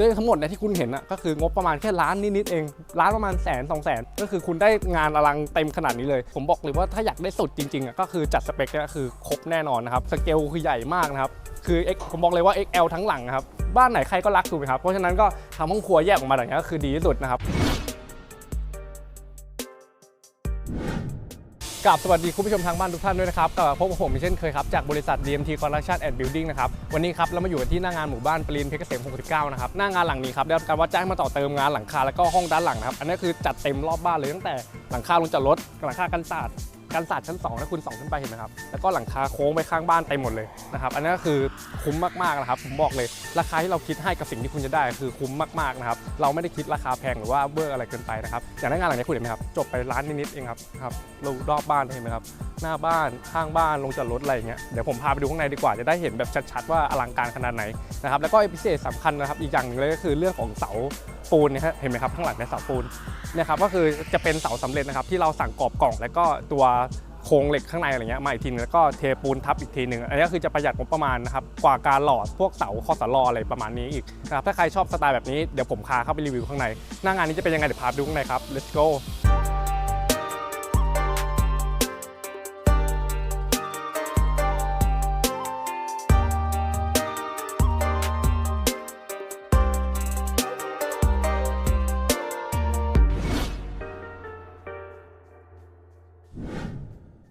ด้วยทั้งหมดเนี่ยที่คุณเห็นอะก็คืองบประมาณแค่ล้านนิดๆเองล้านประมาณแสนสองแสนก็คือคุณได้งานอลังเต็มขนาดนี้เลย ผมบอกเลยว่าถ้าอยากได้สุดจริงๆอะก็คือจัดสเปคเนี่ยคือครบแน่นอนนะครับสเกลคือใหญ่มากนะครับคือ X ผมบอกเลยว่า XL ทั้งหลังนะครับบ้านไหนใครก็รักถูกไหมครับเพราะฉะนั้นก็ทำห้องครัวแยกออกมาอย่างนี้ยก็คือดีที่สุดนะครับ กับสวัสดีคุณผู้ชมทางบ้านทุกท่านด้วยนะครับกับพบกับผมเช่นเคยครับจากบริษัท DMT Construction and Building นะครับวันนี้ครับเรามาอยู่ที่หน้างานหมู่บ้านปรีนเพชรเกษม 69 นะครับหน้างานหลังนี้ครับได้รับการว่าจ้างมาต่อเติมงานหลังคาแล้วก็ห้องด้านหลังนะครับอันนี้คือจัดเต็มรอบบ้านเลยตั้งแต่หลังคาลงจอดรถหลังคากันศาสตร์ กันศาสตร์ชั้น2ถ้าคุณส่องขึ้นไปเห็นไหมครับแล้วก็หลังคาโค้งไปข้างบ้านเต็มหมดเลยนะครับอันนี้ก็คือคุ้มมากๆนะครับผมบอกเลยราคาที่เราคิดให้กับสิ่งที่คุณจะได้คือคุ้มมากๆนะครับเราไม่ได้คิดราคาแพงหรือว่าเบอร์อะไรเกินไปนะครับอย่างในงานหลังนี้คุณเห็นไหมครับจบไปล้านนิดๆเองครับครับรอบบ้านเห็นไหมครับ หน้าบ้าน ข้างบ้านลงจอดรถอะไรเงี้ยเดี๋ยวผมพาไปดูข้างในดีกว่าจะได้เห็นแบบชัดๆว่าอลังการขนาดไหนนะครับแล้วก็พิเศษสำคัญนะครับอีกอย่างหนึ่งเลยก็คือเรื่องของเสาปูนนี่ยฮะเห็นไหมครับข้างหลังในยเสาปูนนี่ยครับก็คือจะเป็นเสาสำเร็จนะครับที่เราสั่งกรอบกล่อง แล้วก็ตัวโครงเหล็กข้างในอะไรเงี้ยมาอีกทีนึงแล้วก็เทปูนทับอีกทีหนึ่งอันนี้ก็คือจะประหยัดงบประมาณนะครับกว่าการหล่อพวกเสาคอสลออะไรประมาณนี้อีกนะครับถ้าใครชอบสไตล์แบบนี้เดี๋ยวผมพาเข้าไปรีวิวข้างในหน้างานนี้จะเป็นยังไงเดี๋ยวพาไปดูข้างในครับ let's go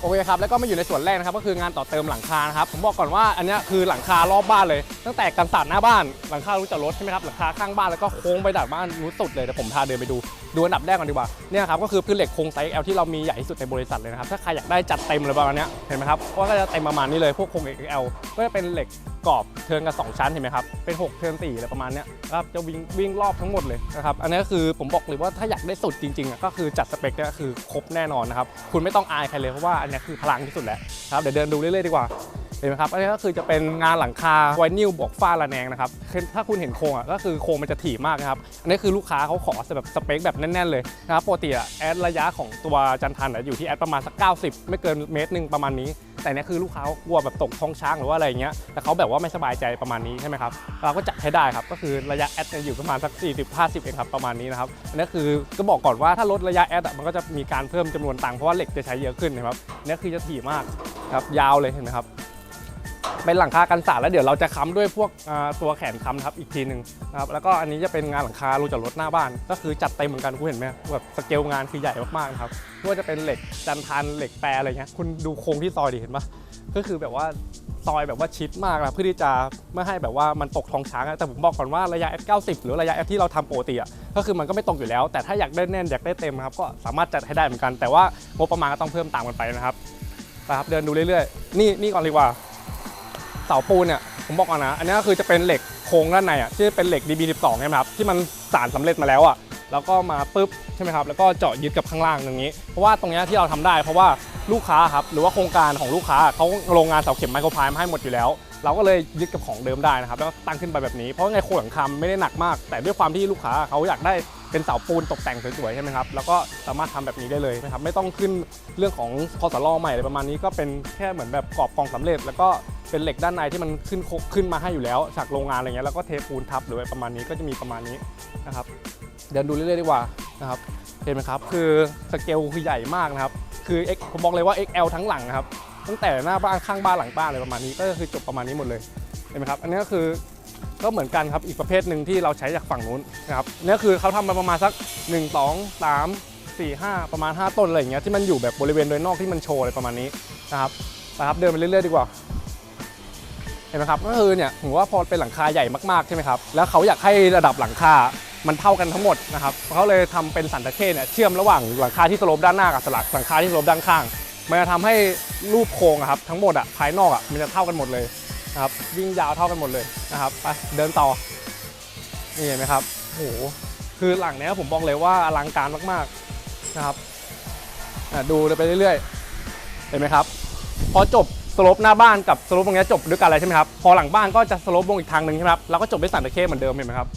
โอเคครับแล้วก็มาอยู่ในส่วนแรกนะครับก็คืองานต่อเติมหลังคานะครับผมบอกก่อนว่าอันนี้คือหลังคารอบบ้านเลย ตั้งแต่กันศาสตร์หน้าบ้านหลังคารู้จักรถใช่ไหมครับหลังคาข้างบ้านแล้วก็โค้งไปดักบ้านรู้สุดเลยเดี๋ยวผมพาเดินไปดูดูอันดับแรกก่อนดีกว่าเนี่ยครับก็คือพื้นเหล็กโครงไซส์ L ที่เรามีใหญ่ที่สุดในบริษัทเลยนะครับถ้าใครอยากได้จัดเต็มเลยประมาณนี้เห็นไหมครับก็จะเต็มประมาณนี้เลยพวกโครง XL ก็จะเป็นเหล็ก กรอบเทินกันสองชั้นเห็นไหมครับ เป็น 6 เทิน4อะไรประมาณเนี้ยครับจะวิ่งวิ่งรอบทั้งหมดเลยนะครับอันนี้ก็คือผมบอกเลยว่าถ้าอยากได้สุดจริงๆอะก็คือจัดสเปคเนี่ยคือครบแน่นอนนะครับคุณไม่ต้องอายใครเลยเพราะว่าอันนี้คือพลังที่สุดแล้วครับเดี๋ยวเดินดูเรื่อยๆดีกว่าเห็นไหมครับอันนี้ก็คือจะเป็นงานหลังคาไวนิลบวกฝ้าระแนงนะครับถ้าคุณเห็นโครงอะก็คือโครงมันจะถี่มากนะครับอันนี้คือลูกค้าเขาขอแบบสเปคแบบแน่นๆเลยนะครับปกติอะแอดระยะของตัวจันทันอะอยู่ที่แอดประมาณสัก 90 ไม่เกินเมตรหนึ่งประมาณนี้ แต่เนี้ยคือลูกค้ากลัวแบบตกท้องช้างหรือว่าอะไรอย่างเงี้ยแต่เขาแบบว่าไม่สบายใจประมาณนี้ใช่ไหมครับเราก็จัดให้ได้ครับก็คือระยะแอดอยู่ประมาณสัก 40 50 เองครับประมาณนี้นะครับอันนี้คือก็บอกก่อนว่าถ้าลดระยะแอดมันก็จะมีการเพิ่มจำนวนตังค์เพราะว่าเหล็กจะใช้เยอะขึ้นนะครับอันนี้คือจะถี่มากครับยาวเลยเห็นไหมครับ เป็นหลังคากันศาสตร์แล้วเดี๋ยวเราจะค้ำด้วยพวกตัวแขนค้ำทับอีกทีหนึ่งนะครับแล้วก็อันนี้จะเป็นงานหลังคารูจอดรถหน้าบ้าน ก็คือจัดเต็มเหมือนกันคุณเห็นไหมแบบสเกลงานคือใหญ่มากๆนะครับไม่ว่าจะเป็นเหล็กจันทันเหล็กแปรอะไรเงี้ยคุณดูโครงที่ซอยดิเห็นปะก็คือแบบว่าซอยแบบว่าชิดมากนะเพื่อที่จะไม่ให้แบบว่ามันตกท้องช้างแต่ผมบอกก่อนว่าระยะ F90 หรือระยะ F ที่เราทำปกติอะก็คือมันก็ไม่ตกอยู่แล้ว แต่ถ้าอยากได้แน่นอยากได้เต็มครับก็สามารถจัดให้ได้เหมือนกัน แต่ว่างบประมาณก็ต้องเพิ่มตามกันไปนะครับนะครับเดินดูเรื่อยๆ นี่นี่ก่อนดีกว่า เสาปูนเนี่ยผมบอกก่อนนะ อันนี้ก็คือจะเป็นเหล็กโครงด้านในอะที่เป็นเหล็ก DB12 ใช่ไหมครับที่มันสารสำเร็จมาแล้วอะแล้วก็มาปุ๊บใช่ไหมครับแล้วก็เจาะยึดกับข้างล่างตรงนี้ เพราะว่าตรงเนี้ยที่เราทำได้ เพราะว่าลูกค้าครับหรือว่าโครงการของลูกค้าเขาโรงงานเสาเข็มไมโครพายมาให้หมดอยู่แล้ว เราก็เลยยึดกับของเดิมได้นะครับแล้วตั้งขึ้นไปแบบนี้เพราะไงโครงหลังคาไม่ได้หนักมาก แต่ด้วยความที่ลูกค้าเขาอยากได้เป็นเสาปูนตกแต่งสวยๆใช่ไหมครับแล้วก็สามารถทำแบบนี้ได้เลยนะครับไม่ต้องขึ้นเรื่องของคอสลอใหม่อะไรประมาณนี้ก็เป็นแค่เหมือนแบบกรอบกองสำเร็จ แล้วก็ เป็นเหล็กด้านในที่มันขึ้นขึ้นมาให้อยู่แล้ว จากโรงงานอะไรเงี้ยแล้วก็เทปูนทับหรืออะไรประมาณนี้ก็จะมีประมาณนี้นะครับ เดินดูเรื่อยๆดีกว่านะครับเห็นไหมครับคือสเกลคือใหญ่มากนะครับคือ X ผมบอกเลยว่า XL ทั้งหลังนะครับตั้งแต่หน้าบ้านข้างบ้านหลังบ้านอะไรประมาณนี้ ก็คือจบประมาณนี้หมดเลยเห็นไหมครับ อันนี้ก็คือก็เหมือนกันครับอีกประเภทหนึ่งที่เราใช้จากฝั่งนู้นนะครับนี่คือเขาทำมาประมาณสัก 1 2 3 4 5 ประมาณ 5 ต้นอะไรอย่างเงี้ยที่มันอยู่แบบบริเวณโดยนอกที่มันโชว์อะไรประมาณนี้นะครับนะครับเดินไปเรื่อยๆดีกว่า เห็นไหมครับก็คือเนี่ยผมว่าพอเป็นหลังคาใหญ่มากๆใช่ไหมครับแล้วเขาอยากให้ระดับหลังคา มันเท่ากันทั้งหมดนะครับเขาเลยทำเป็นสันตะเข้เนี่ยเชื่อมระหว่างหลังคาที่สโลปด้านหน้ากับสลักหลังคาที่สโลปด้านข้าง มันจะทำให้รูปโครงครับทั้งหมดอะภายนอกอะมันจะเท่ากันหมดเลยนะครับวิ่งยาวเท่ากันหมดเลยนะครับไปเดินต่อนี่เห็นไหมครับโหคือหลังเนี้ยผมบอกเลยว่าอลังการมากๆนะครับอะดูไปเรื่อยๆเห็นไหมครับ พอจบ สโลปหน้าบ้านกับสโลปตรงนี้จบด้วยกันอะไรใช่ไหมครับพอหลังบ้านก็จะสโลปวงอีกทางหนึ่งใช่ไหมครับแล้วก็จบด้วยสันตะเข้เหมือนเดิมเห็นไหมครับ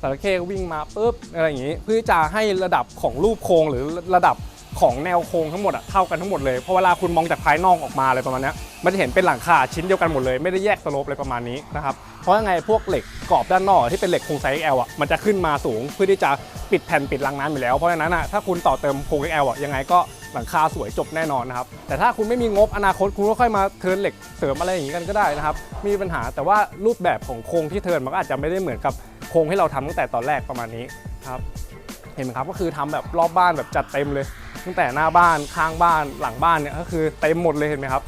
สันตะเข้วิ่งมาปุ๊บอะไรอย่างงี้ เพื่อจะให้ระดับของรูปโครงหรือระดับ ของแนวโครงทั้งหมดอะเท่ากันทั้งหมดเลยเพราะเวลาคุณมองจากภายนอกออกมาอะไรประมาณนี้มันจะเห็นเป็นหลังคาชิ้นเดียวกันหมดเลยไม่ได้แยกสโลปอะไรประมาณนี้นะครับเพราะยังไงพวกเหล็กกรอบด้านนอกที่เป็นเหล็กโครงไซส์ XL อะมันจะขึ้นมาสูงเพื่อที่จะปิดแผ่นปิดรังน้ำอยู่แล้วเพราะฉะนั้นอะถ้าคุณต่อเติมโครง XL อะยังไงก็หลังคาสวยจบแน่นอนนะครับแต่ถ้าคุณไม่มีงบอนาคตคุณก็ค่อยมาเทิร์นเหล็กเสริมอะไรอย่างงี้กันก็ได้นะครับมีปัญหาแต่ว่ารูปแบบของโครงที่เทิร์นมันก็อาจจะไม่ได้เหมือนกับโครงที่เราทำตั้งแต่ตอนแรกประมาณนี้ครับเห็นไหมครับก็คือทำแบบรอบบ้านแบบจัดเต็มเลย ตั้งแต่หน้าบ้านข้างบ้านหลังบ้านเนี่ยก็คือเต็มหมดเลยเห็นไหมครับ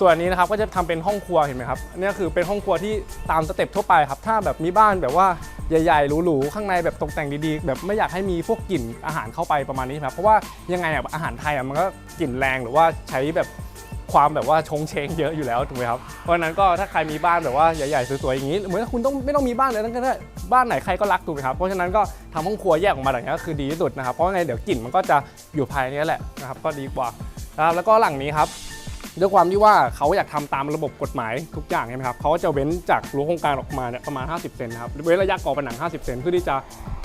ส่วนอันนี้นะครับก็จะทำเป็นห้องครัวเห็นไหมครับเนี่ยคือเป็นห้องครัวที่ตามสเต็ปทั่วไปครับถ้าแบบมีบ้านแบบว่าใหญ่ๆหรูๆข้างในแบบตกแต่งดีๆ แบบไม่อยากให้มีพวกกลิ่นอาหารเข้าไปประมาณนี้ครับเพราะว่ายังไงอะอาหารไทยอะมันก็กลิ่นแรงหรือว่าใช้แบบ ความแบบว่าชงเชงเยอะอยู่แล้วถูกไหมครับเพราะฉะนั้นก็ถ้าใครมีบ้านแบบว่าใหญ่ๆสวยๆอย่างนี้เหมือนคุณต้องไม่ต้องมีบ้านเลยนั่นก็ได้บ้านไหนใครก็รักถูกไหมครับเพราะฉะนั้นก็ทำห้องครัวแยกออกมาอย่างนี้ก็คือดีที่สุดนะครับเพราะไงเดี๋ยวกลิ่นมันก็จะอยู่ภายในนี้แหละนะครับก็ดีกว่านะครับแล้วก็หลังนี้ครับด้วยความที่ว่าเขาอยากทำตามระบบกฎหมายทุกอย่างใช่ไหมครับเขาก็จะเว้นจากรั้วโครงการออกมาเนี่ยประมาณ 50 เซนครับเว้นระยะก่อผนัง 50 เซนเพื่อที่จะ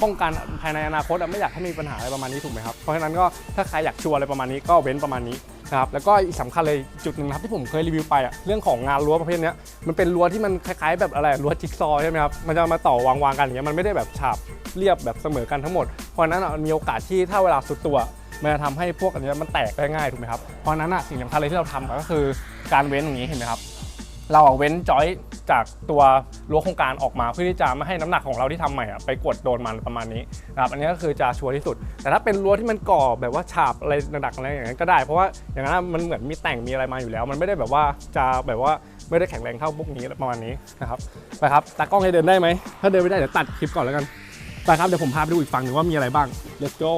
ป้องกันภายในอนาคตไม่อยากให้มีปัญหาอะไรประมาณนี้ถูกไหมครับเพราะฉะนั้นก็ถ้าใครอยากชัวร์อะไรประมาณนี้ก็เว้นประมาณนี้ นะครับแล้วก็อีกสำคัญเลยจุดหนึ่งครับที่ผมเคยรีวิวไปอะเรื่องของงานรั้วประเภทนี้มันเป็นรั้วที่มันคล้ายๆ แบบอะไรรั้วจิ๊กซอว์ใช่ไหมครับมันจะมาต่อวางๆกันอย่างเงี้ยมันไม่ได้แบบฉาบเรียบแบบเสมอกันทั้งหมด เพราะนั้นอะมันมีโอกาสที่ถ้าเวลาสุดตัวมันจะทำให้พวกอันนี้มันแตกได้ง่ายถูกไหมครับเพราะนั้นอะสิ่งสำคัญเลยที่เราทำก็คือการเว้นอย่างนี้เห็นไหมครับ เราเอาเว้นจอยจากตัวรั้วโครงการออกมาเพื่อที่จะไม่ให้น้ำหนักของเราที่ทำใหม่ไปกดโดนมันประมาณนี้นะครับอันนี้ก็คือจะชัวร์ที่สุด แต่ถ้าเป็นรั้วที่มันก่อแบบว่าฉาบอะไรหนักๆอะไรอย่างนั้นก็ได้เพราะว่าอย่างนั้นมันเหมือนมีแต่งมีอะไรมาอยู่แล้ว มันไม่ได้แบบว่าจะแบบว่าไม่ได้แข็งแรงเท่าพวกนี้ประมาณนี้นะครับไปครับตากล้องจะเดินได้ไหมถ้าเดินไม่ได้เดี๋ยวตัดคลิปก่อนแล้วกันไปครับเดี๋ยวผมพาไปดูอีกฝั่งหนึ่งว่ามีอะไรบ้าง let's go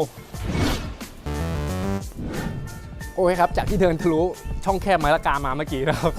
โอเคครับ จากที่เดินทะลุช่องแคบไม้ละกามาเมื่อกี้นะครับ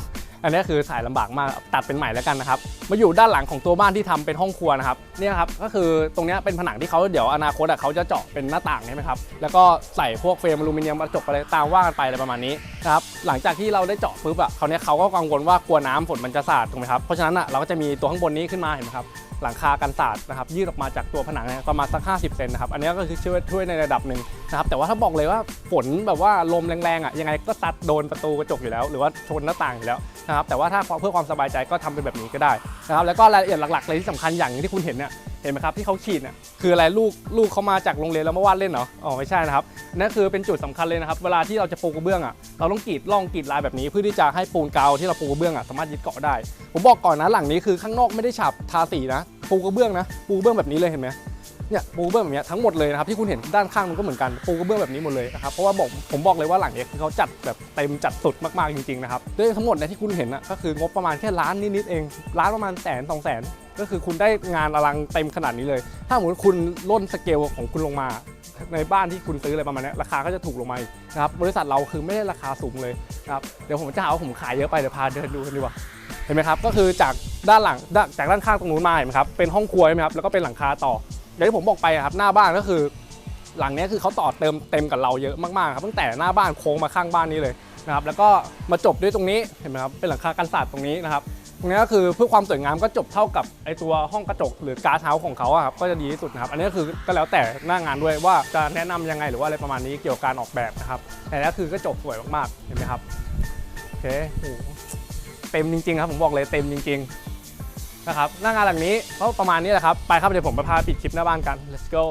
อันนี้คือสายลำบากมากตัดเป็นใหม่แล้วกันนะครับมาอยู่ด้านหลังของตัวบ้านที่ทำเป็นห้องครัวนะครับเนี่ยครับก็คือตรงนี้เป็นผนังที่เขาเดี๋ยวอนาคตเขาจะเจาะเป็นหน้าต่างใช่ไหมครับแล้วก็ใส่พวกเฟรมอลูมิเนียมกระจกอะไรตามว่ากันไปอะไรประมาณนี้นะครับหลังจากที่เราได้เจาะปุ๊บอะเขาเนี้ยเขาก็กังวลว่ากลัวน้ำฝนมันจะสาดถูกไหมครับเพราะฉะนั้นอะเราก็จะมีตัวข้างบนนี้ขึ้นมาเห็นไหมครับ หลังคากันสาดนะครับยืดออกมาจากตัวผนังเนี่ยประมาณสัก 50 เซนนะครับอันนี้ก็คือช่วยช่วยในระดับหนึ่งนะครับแต่ว่าถ้าบอกเลยว่าฝนแบบว่าลมแรงๆอะยังไงก็ซัดโดนประตูกระจกอยู่แล้ว หรือว่าชนหน้าต่างอยู่แล้วนะครับแต่ว่าถ้าเพื่อความสบายใจก็ทำเป็นแบบนี้ก็ได้นะครับแล้วก็รายละเอียดหลักๆเลยที่สำคัญอย่างที่คุณเห็นเนี่ย เห็นไหมครับที่เขาขีดเนี่ยคืออะไรลูกลูกเขามาจากโรงเรียนแล้วมาวาดเล่นเหรออ๋อไม่ใช่นะครับนั่นคือเป็นจุดสำคัญเลยนะครับ เวลาที่เราจะปูกระเบื้องอะเราต้องกรีดร่องกรีดลายแบบนี้เพื่อที่จะให้ปูนกาวที่เราปูกระเบื้องอะสามารถยึดเกาะได้ ผมบอกก่อนนะหลังนี้คือข้างนอกไม่ได้ฉาบทาสีนะปูกระเบื้องนะปูกระเบื้องแบบนี้เลยเห็นไหมเนี่ยปูกระเบื้องแบบนี้ทั้งหมดเลยนะครับที่คุณเห็นด้านข้างมันก็เหมือนกันปูกระเบื้องแบบนี้หมดเลยนะครับเพราะว่าบอกผมบอกเลยว่าหลังนี้คือเขาจัดแบบเต็มจัดสุดมากๆจริงๆนะครับด้วยทั้งหมดเนี่ยที่คุณเห็นนะก็คืองบประมาณแค่ล้านนิดๆเองล้านประมาณแสนสองแสน ก็คือคุณได้งานอลังเต็มขนาดนี้เลย ถ้าสมมติคุณล่นสเกลของคุณลงมา ในบ้านที่คุณซื้ออะไรประมาณนี้ราคาก็จะถูกลงมาอีกนะครับบริษัทเราคือไม่ได้ราคาสูงเลยนะครับเดี๋ยวผมจะหาว่าผมขายเยอะไปเดี๋ยวพาเดินดูกันดีกว่าเห็นไหมครับก็คือจากด้านหลังจากด้านข้างตรงนู้นมาเห็นไหมครับเป็นห้องครัวใช่ไหมครับแล้วก็เป็นหลังคาต่ออย่างที่ผมบอกไปอะครับหน้าบ้านก็คือ หลังนี้คือเขาต่อเติมเต็มกับเราเยอะมากๆครับตั้งแต่หน้าบ้านโค้งมาข้างบ้านนี้เลยนะครับแล้วก็มาจบด้วยตรงนี้เห็นไหมครับเป็นหลังคากันศาสตร์ตรงนี้นะครับ ตรงนี้ก็คือเพื่อความสวยงามก็จบเท่ากับไอตัวห้องกระจกหรือการ์ดเฮาส์ของเขาครับก็จะดีที่สุดนะครับ อันนี้ก็คือก็แล้วแต่หน้างานด้วยว่าจะแนะนำยังไงหรือว่าอะไรประมาณนี้เกี่ยวกับการออกแบบนะครับแต่นี่คือก็จบสวยมากๆเห็นไหมครับโอเคโอ้เต็มจริงๆครับผมบอกเลยเต็มจริง ๆนะครับหน้างานหลังนี้ก็ประมาณนี้แหละครับไปครับเดี๋ยวผมไปพาปิดคลิปหน้าบ้านกัน let's go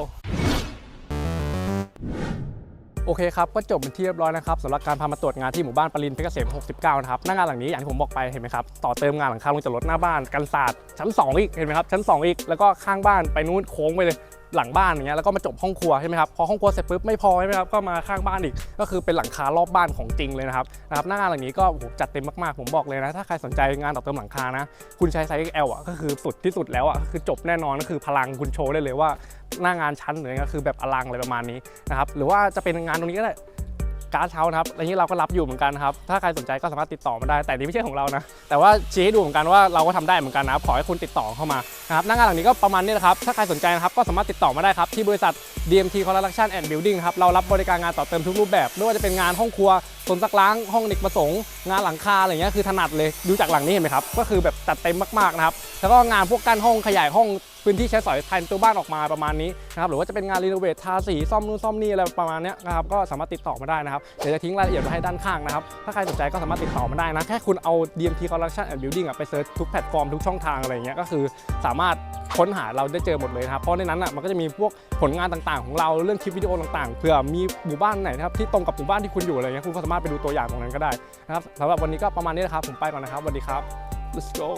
โอเคครับ ก็จบเป็นที่เรียบร้อยนะครับสำหรับการพามาตรวจงานที่หมู่บ้านปรินเพชรเกษม 69 นะครับหน้างานหลังนี้อย่างที่ผมบอกไปเห็นไหมครับ ต่อเติมงานหลังคาลงจากรถหน้าบ้านกันศาสตร์ชั้น 2 อีก เห็นไหมครับ ชั้น 2 อีก แล้วก็ข้างบ้านไปนู้นโค้งไปเลยหลังบ้านอย่างเงี้ยแล้วก็มาจบห้องครัวใช่ไหมครับพอห้องครัวเสร็จปุ๊บไม่พอใช่ไหมครับก็มาข้างบ้านอีก ก็คือเป็นหลังคารอบบ้านของจริงเลยนะครับนะครับหน้างานหลังนี้ก็โหจัดเต็มมากๆผมบอกเลยนะ ถ้าใครสนใจงานต่อเติมหลังคานะ คุณใช้ไซส์ XL อะก็คือสุดที่สุดแล้วอะคือจบแน่นอนก็คือพลังคุณโชว์ได้เลยว่า หน้างานชั้นหรือก็คือแบบอลังอะไรประมาณนี้นะครับหรือว่าจะเป็นงานตรงนี้ก็ได้การ์ดเช้านะครับอันนี้เราก็รับอยู่เหมือนกันครับถ้าใครสนใจก็สามารถติดต่อมาได้ แต่นี่ไม่ใช่ของเรานะ แต่ว่าชี้ให้ดูเหมือนกันว่าเราก็ทำได้เหมือนกันนะครับขอให้คุณติดต่อเข้ามานะครับหน้างานหลังนี้ก็ประมาณนี้แหละครับถ้าใครสนใจนะครับก็สามารถติดต่อมาได้ครับที่บริษัท DMT Construction and Building ครับเรารับบริการงานต่อเติมทุกรูปแบบไม่ว่าจะเป็นงานห้องครัวโซนซักล้างห้องเด็กประสงค์งานหลังคาอะไรเงี้ยคือถนัดเลยดูจากหลังนี้เห็นไหมครับก็คือแบบจัดเต็มมากๆนะครับแล้วก็งานพวกกั้นห้องขยายห้อง พื้นที่ใช้สอยภายในตัวบ้านออกมาประมาณนี้นะครับหรือว่าจะเป็นงานรีโนเวททาสีซ่อมนู่นซ่อมนี่อะไรประมาณนี้นะครับก็สามารถติดต่อมาได้นะครับเดี๋ยวจะทิ้งรายละเอียดไว้ให้ด้านข้างนะครับถ้าใครสนใจก็สามารถติดต่อมาได้นะแค่คุณเอา DMT Construction and Building ไปเซิร์ชทุกแพลตฟอร์มทุกช่องทางอะไรเงี้ยก็คือสามารถค้นหาเราได้เจอหมดเลยครับเพราะในนั้นอะมันก็จะมีพวกผลงานต่างๆ ของเราเรื่องคลิปวิดีโอต่างๆเผื่อมีหมู่บ้านไหนนะครับที่ตรงกับหมู่บ้านที่คุณอยู่อะไรเงี้ยคุณก็สามารถไปดูตัวอย่างตรงนั้นก็ได้นะครับสำหรับวันนี้ก็ประมาณนี้นะครับผมไปก่อนนะครับสวัสดีครับ let's go